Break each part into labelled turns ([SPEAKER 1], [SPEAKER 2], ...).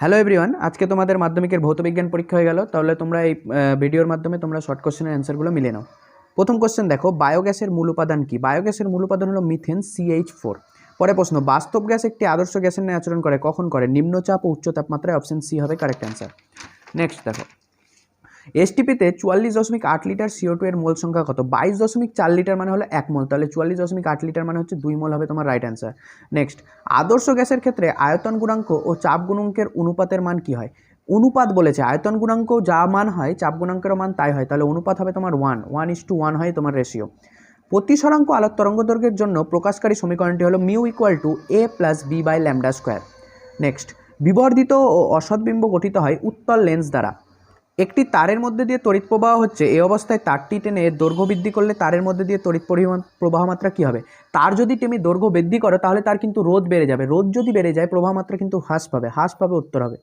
[SPEAKER 1] Hello everyone আজকে তোমাদের মাধ্যমিকের ভৌতবিজ্ঞান পরীক্ষা হয়ে গেল, তাহলে তোমরা এই ভিডিওর মাধ্যমে তোমরা শর্ট কোশ্চেনের অ্যান্সারগুলো মিলে নাও। প্রথম কোশ্চেন দেখো বায়োগ্যাসের মূল উপাদান কী? বায়োগ্যাসের মূল উপাদান হলো মিথেন সিএইচ ফোর পরে প্রশ্ন, বাস্তব গ্যাস একটি আদর্শ গ্যাসের নিয়ে আচরণ করে, কখন করে? নিম্নচাপ ও উচ্চ তাপমাত্রায় অপশন সি হবে কারেক্ট অ্যান্সার নেক্সট দেখো এসটিপিতে চুয়াল্লিশ দশমিক আট লিটার সিও টু এর মোল সংখ্যা কত? বাইশ দশমিক চার লিটার মানে হলো এক মোল। তাহলে চুয়াল্লিশ দশমিক আট লিটার মানে হচ্ছে দুই মোল হবে তোমার রাইট অ্যান্সার নেক্সট আদর্শ গ্যাসের ক্ষেত্রে আয়তন গুণাঙ্ক ও চাপ গুণাঙ্কের অনুপাতের মান কি হয়? অনুপাত বলেছে, আয়তন গুণাঙ্ক যা মান হয়, চাপ গুণাঙ্কেরও মান তাই হয়। তাহলে অনুপাত হবে তোমার one one is two one হয় তোমার রেশিও প্রতিসরাঙ্ক আলোক তরঙ্গদৈর্ঘ্যের জন্য প্রকাশকারী সমীকরণটি হলো mu equal to A plus B by lambda square next বিবর্ধিত ও অসৎবিম্ব গঠিত হয় উত্তল লেন্স দ্বারা। একটি তারের মধ্যে দিয়ে তড়িৎ প্রবাহ হচ্ছে, এই অবস্থায় তারটি টেনে দৈর্ঘ্য বৃদ্ধি করলে তারের মধ্যে দিয়ে তড়িৎ পরিমাণ প্রবাহ মাত্রা কী হবে? তার যদি তুমি দৈর্ঘ্য বৃদ্ধি করো, তাহলে তার কিন্তু রোদ বেড়ে যাবে। রোদ যদি বেড়ে যায় প্রবাহ মাত্রা কিন্তু হ্রাস পাবে হ্রাস পাবে, উত্তর হবে।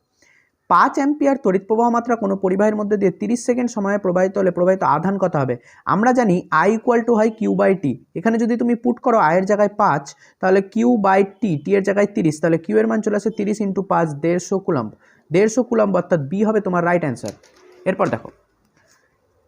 [SPEAKER 1] পাঁচ অ্যাম্পিয়ার তড়িৎ প্রবাহ মাত্রা কোনো পরিবাহের মধ্যে দিয়ে তিরিশ সেকেন্ড সময়ে প্রবাহিত হলে প্রবাহিত আধান কত হবে? আমরা জানি আই ইকুয়াল টু হয় কিউ বাই টি এখানে যদি তুমি পুট করো আয়ের জায়গায় পাঁচ, তাহলে কিউ বাই টি টি এর জায়গায় তিরিশ, তাহলে কিউ এর মান চলে আসে তিরিশ ইন্টু পাঁচ, দেড়শো কুলাম্ব। দেড়শো কুলাম্ব অর্থাৎ বি হবে তোমার রাইট অ্যান্সার এরপর দেখো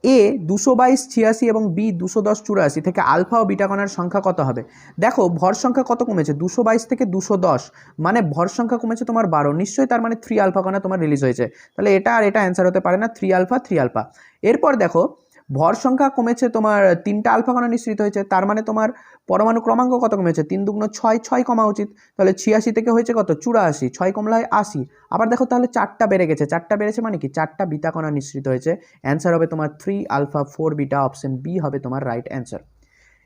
[SPEAKER 1] এ দুশো বাইশ ছিয়াশি এবং বি দুশো দশ চুরাশি থেকে আলফা ও বিটা কণার সংখ্যা কত হবে? দেখো, ভর সংখ্যা কত কমেছে? দুশো বাইশ থেকে দুশো দশ মানে ভর সংখ্যা কমেছে তোমার বারো। নিশ্চয়ই তার মানে থ্রি আলফা কণা তোমার রিলিজ হয়েছে। তাহলে এটা আর এটা অ্যান্সার হতে পারে না থ্রি আলফা থ্রি আলফা। এরপর দেখো ভর সংখ্যা কমেছে তোমার তিনটা আলফা কণা নিঃসৃত হয়েছে, তার মানে তোমার পরমাণু ক্রমাঙ্ক কত কমেছে? তিন দুগ্ন ছয় ছয় কমা উচিত। তাহলে ছিয়াশি থেকে হয়েছে কত? চুরাশি, ছয় কমলা হয় আশি। আবার দেখো তাহলে চারটা বেড়ে গেছে। চারটা বেড়েছে মানে কি? চারটা বিতা কণা নিঃসৃত হয়েছে। অ্যান্সার হবে তোমার three alpha four beta option B হবে তোমার রাইট অ্যান্সার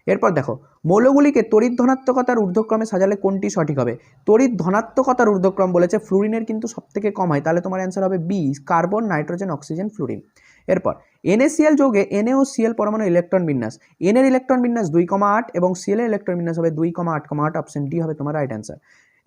[SPEAKER 1] এরপর দেখো, মৌলগুলিকে তড়িৎ ধনাত্মকতার ঊর্ধ্বক্রমে সাজালে কোনটি সঠিক হবে? তড়িৎ ধনাত্মকতার ঊর্ধ্বক্রম বলেছে ফ্লুরিনের কিন্তু সবথেকে কম হয়, তাহলে তোমার অ্যান্সার হবে B carbon nitrogen oxygen fluorine এরপর এনএসিএল যোগে এনএ ও সিএল পরমাণু ইলেকট্রন বিন্যাস। এন এর ইলেকট্রন বিন্যাস দুই কমা আট এবং সিএল এর ইলেকট্রন বিন্যাস হবে দুই কমা আট কমা আট অপশন ডি হবে তোমার রাইট অ্যান্সার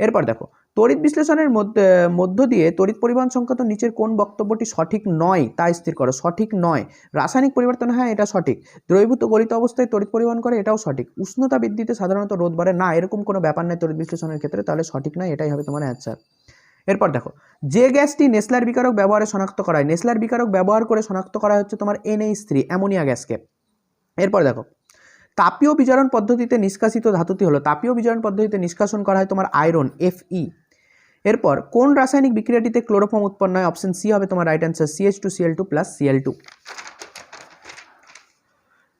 [SPEAKER 1] এরপর দেখো তড়িৎ বিশ্লেষণের মধ্যে, মধ্য দিয়ে তড়িৎ পরিবহন সংক্রান্ত নিচের কোন বক্তব্যটি সঠিক নয়, তা স্থির করো। সঠিক নয়। রাসায়নিক পরিবর্তন হ্যাঁ এটা সঠিক। দ্রবীভূত গলিত অবস্থায় তড়িৎ পরিবহন করে, এটাও সঠিক। উষ্ণতা বৃদ্ধিতে সাধারণত রোদ বাড়ে। না, এরকম কোনো ব্যাপার নেই তড়িৎ বিশ্লেষণের ক্ষেত্রে, তাহলে সঠিক নয়, এটাই হবে তোমার অ্যান্সার এরপর দেখো, যে গ্যাসটি নেসলার বিকারক ব্যবহারে শনাক্ত করা হয় নেসলার বিকারক ব্যবহার করে শনাক্ত করা হচ্ছে তোমার এনএইচ থ্রি অ্যামোনিয়া গ্যাসকে। এরপর দেখো তাপীয় বিজারণ পদ্ধতিতে নিষ্কাশিত ধাতুটি হলো, তাপীয় বিজারণ পদ্ধতিতে নিষ্কাশন করা হয় তোমার আয়রন এফই এরপর, কোন রাসায়নিক বিক্রিয়াটিতে ক্লোরোফর্ম উৎপন্ন হয়? অপশন সি হবে তোমার right answer CH two CL two plus CL two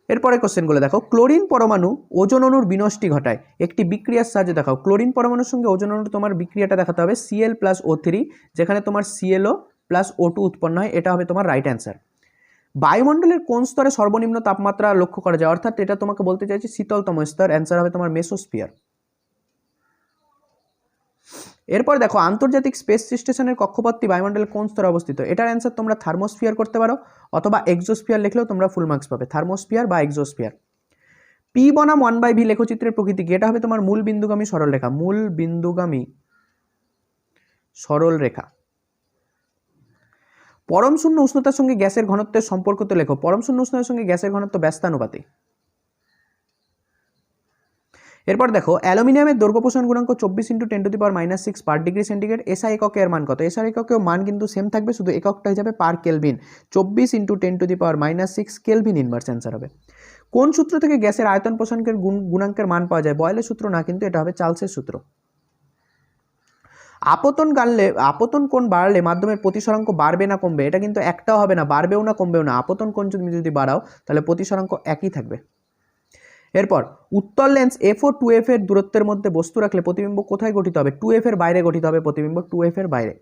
[SPEAKER 1] এরপরে কোশ্চেনগুলো দেখো, ক্লোরিন পরমাণু ওজন অণুর বিনষ্টি ঘটায়। একটি বিক্রিয়ার সাহায্যে দেখাও, ক্লোরিন পরমাণুর সঙ্গে ওজন অণুর তোমার বিক্রিয়াটা দেখাতে হবে সিএল প্লাস ও থ্রি যেখানে তোমার সিএলও প্লাস ও টু উৎপন্ন হয়, এটা হবে তোমার রাইট অ্যান্সার বায়ুমণ্ডলের কোন স্তরে সর্বনিম্ন তাপমাত্রা লক্ষ্য করা যায়? অর্থাৎ এটা তোমাকে বলতে চাইছি শীতলতম স্তর অ্যান্সার হবে তোমার মেসোস্ফিয়ার। এরপর দেখো, আন্তর্জাতিক স্পেস স্টেশনের কক্ষপথটি বায়ুমণ্ডলের কোন স্তরে অবস্থিত? এটার অ্যান্সার তোমরা থার্মোস্ফিয়ার করতে পারো, অথবা এক্সোস্ফিয়ার লিখলেও তোমরা ফুল মার্কস পাবে, থার্মোস্ফিয়ার বা এক্সোস্ফিয়ার। পি বনাম ওয়ান বাই ভি লেখচিত্রের প্রকৃতি কি? এটা হবে তোমার মূল বিন্দুগামী সরল রেখা মূল বিন্দুগামী সরল রেখা পরম শূন্য উষ্ণতার সঙ্গে গ্যাসের ঘনত্বের সম্পর্ক তো লেখো। পরম শূন্য উষ্ণতার সঙ্গে গ্যাসের ঘনত্ব ব্যস্তানুপাতি। এরপর দেখো, অ্যালুমিনিয়ামের দৈর্ঘ্য পোষণ গুণাঙ্ক চব্বিশ into ten to the power minus six per degree centigrade SI এককের মান কত? এসআই এককেও মান কিন্তু সেম থাকবে, শুধু এককটা যাবে পার কেলভিন চব্বিশ into ten to the power minus six kelvin inverse answer হবে। কোন সূত্র থেকে গ্যাসের আয়তন পোষণকের গুণ গুণাঙ্কের মান পাওয়া যায়? বয়লের সূত্র না, কিন্তু এটা হবে চার্লসের সূত্র। আপতন গানলে আপতন কোণ বাড়লে মাধ্যমের প্রতিসরাঙ্ক বাড়বে না কমবে? এটা কিন্তু একটাও হবে না, বাড়বেও না, কমবেও না। আপতন কোণ তুমি যদি বাড়াও, তাহলে প্রতিসরাঙ্ক একই থাকবে। এরপর, উত্তর লেন্স এফ ও টু এফ এর দূরত্বের মধ্যে বস্তু রাখলে প্রতিবিম্ব কোথায় গঠিত হবে? টু এফ এর বাইরে গঠিত হবে প্রতিবিম্ব টু এফ এর বাইরে।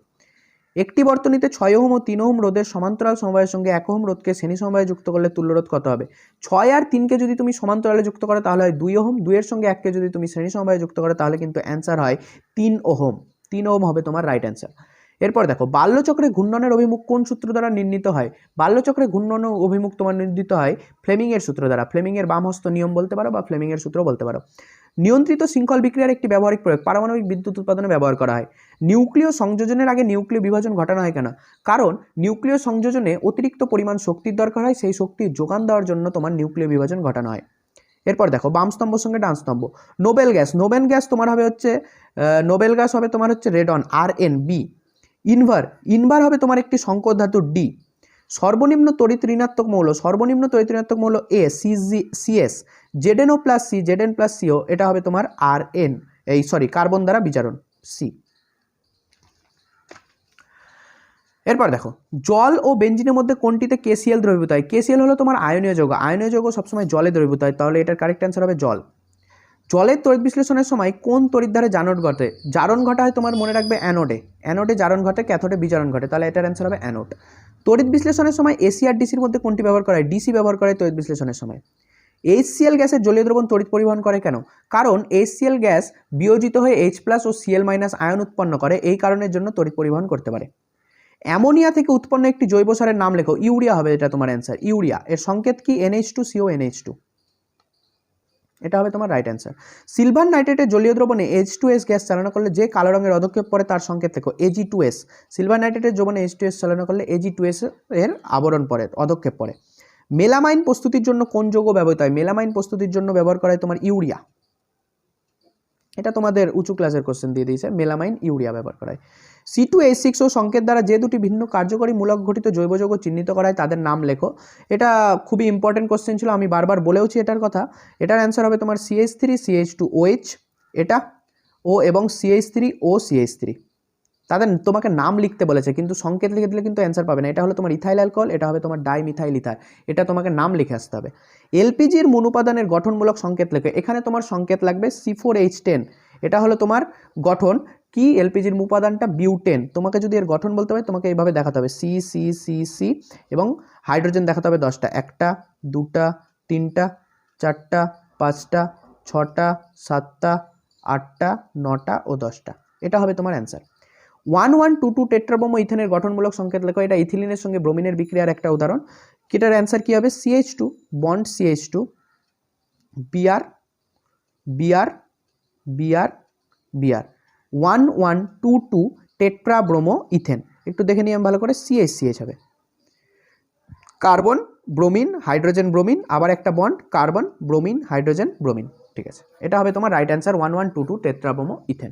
[SPEAKER 1] একটি বর্তনীতে ছয় ওহম ও তিন ওহম রোধের সমান্তরাল সমবায়ের সঙ্গে এক ওহম রোধকে শ্রেণি সমবায়ে যুক্ত করলে তুল্য রোধ কত হবে? ছয় আর তিনকে যদি তুমি সমান্তরালে যুক্ত করো, তাহলে হয় দুই ওহম। দুইয়ের সঙ্গে এককে যদি তুমি শ্রেণি সমবায়ে যুক্ত করো, তাহলে কিন্তু অ্যান্সার হয় তিন ওহম। তিন ওহম হবে তোমার রাইট অ্যান্সার এরপর দেখো, বাল্যচক্রে ঘূর্ণনের অভিমুখ কোন সূত্র দ্বারা নির্ণীত হয়? বাল্যচক্রে ঘূর্ণন অভিমুখ তোমার নির্ণীত হয় ফ্লেমিংয়ের সূত্র দ্বারা। ফ্লেমিংয়ের বামহস্ত নিয়ম বলতে পারো বা ফ্লেমিংয়ের সূত্র বলতে পারো। নিয়ন্ত্রিত শৃঙ্খল বিক্রিয়ার একটি ব্যবহারিক প্রয়োগ। পারমাণবিক বিদ্যুৎ উৎপাদনে ব্যবহার করা হয়। নিউক্লিয় সংযোজনের আগে নিউক্লিয় বিভাজন ঘটানো হয় কেন? কারণ নিউক্লিয় সংযোজনে অতিরিক্ত পরিমাণ শক্তির দরকার হয়, সেই শক্তির যোগান দেওয়ার জন্য তোমার নিউক্লিয় বিভাজন ঘটানো হয়। এরপর দেখো, বাম স্তম্ভর সঙ্গে ডান স্তম্ভ। নোবেল গ্যাস নোবেল গ্যাস তোমার হবে হচ্ছে নোবেল গ্যাস হবে তোমার হচ্ছে রেডন আর এন, বি। ইনভার ইনভার হবে তোমার একটি সংকর ধাতু ডি। সর্বনিম্ন তড়িৎ ঋণাত্মক মৌল, সর্বনিম্ন তড়িৎ ঋণাত্মক মৌল A, C, G CG CS ZNO plus C, ZN plus CO, এটা হবে তোমার আর এন, এই সরি কার্বন দ্বারা বিচারণ, সি। এরপর দেখো, জল ও বেঞ্জিনের মধ্যে কোনটিতে কেসিএল দ্রবীভূত হয়? কেসিএল হলো তোমার আয়নীয় যৌগ। আয়নীয় যৌগ সবসময় জলে দ্রবীভূত হয়, তাহলে এটার কারেক্ট অ্যান্সার হবে জল। জলের তড়িৎ বিশ্লেষণের সময় কোন তড়িৎ ধারে জারণ ঘটে? জারণ ঘটা হয় তোমার মনে রাখবে অ্যানোডে অ্যানোডে জারণ ঘটে ক্যাথোডে বিজারণ ঘটে, তাহলে এটার অ্যান্সার হবে অ্যানোড তড়িৎ বিশ্লেষণের সময় এসি আর ডিসির মধ্যে কোনটি ব্যবহার করা হয়? ডিসি ব্যবহার করে তড়িৎ বিশ্লেষণের সময়। এইচসিএল গ্যাসের জলীয় দ্রবণ তড়িৎ পরিবহন করে কেন? কারণ এইচসিএল গ্যাস বিয়োজিত হয়ে এইচ প্লাস ও সিএল মাইনাস আয়ন উৎপন্ন করে, এই কারণের জন্য তড়িৎ পরিবহন করতে পারে। অ্যামোনিয়া থেকে উৎপন্ন একটি জৈব সারের নাম লেখো। ইউরিয়া হবে এটা তোমার অ্যান্সার ইউরিয়া। এর সংকেত কি? NH two CO NH two এটা হবে তোমার রাইট অ্যান্সার সিলভার নাইট্রেটের জলীয় দ্রবণে এইচ টু এস গ্যাস চালনা করলে যে কালো রঙের অধক্ষেপ পড়ে তার সংকেত লেখো। A G two S silver নাইট্রেটের দ্রবণে এইচ টু এস চালনা করলে এজি টু এস এর আবরণ পড়ে, অধক্ষেপ পড়ে। মেলামাইন প্রস্তুতির জন্য কোন যৌগ ব্যবহৃত হয়? মেলামাইন প্রস্তুতির জন্য ব্যবহার করা হয় তোমার ইউরিয়া। এটা তোমাদের উঁচু ক্লাসের কোশ্চেন দিয়ে দিয়েছে, মেলামাইন ইউরিয়া ব্যবহার করায়। C two H six O সংকেত দ্বারা যে দুটি ভিন্ন কার্যকরী মূলক ঘটিত জৈব যৌগ চিহ্নিত করায়, তাদের নাম লেখো। এটা খুবই ইম্পর্টেন্ট কোশ্চেন ছিল, আমি বারবার বলেওছি এটার কথা। এটার অ্যান্সার হবে তোমার CH three CH two OH এটা ও এবং CH three O CH three তাদের তোমাকে নাম লিখতে বলেছে, কিন্তু সংকেত লিখে দিলে কিন্তু অ্যান্সার পাবে না। এটা হলো তোমার ইথাইল অ্যালকোহল এটা হবে তোমার ডাইমিথাইল ইথার এটা তোমাকে নাম লিখে আসতে হবে। এলপিজির মনুপাদানের গঠনমূলক সংকেত লেখে। এখানে তোমার সংকেত লাগবে সি ফোর এইচ টেন এটা হলো তোমার গঠন। কি এলপিজির উপাদানটা বিউটেন তোমাকে যদি এর গঠন বলতে হয়, তোমাকে এইভাবে দেখাতে হবে। সি সি সি সি এবং হাইড্রোজেন দেখাতে হবে দশটা। একটা, দুটা, তিনটা, চারটা, পাঁচটা, ছটা, সাতটা, আটটা, নটা ও দশটা। এটা হবে তোমার answer one one two two tetrabromo ইথেনের গঠনমূলক সংকেত লেখো। এটা ইথিলিনের সঙ্গে ব্রোমিনের বিক্রিয়ার একটা উদাহরণ। এটার অ্যান্সার কী হবে? CH two bond CH two BR BR BR BR one one two two tetra bromo ethane একটু দেখে আমি ভালো করে সিএইচ সিএইচ হবে। কার্বন ব্রোমিন হাইড্রোজেন ব্রোমিন আবার একটা bond carbon bromine hydrogen bromine ঠিক আছে। এটা হবে তোমার right answer one one two two tetra bromo ethane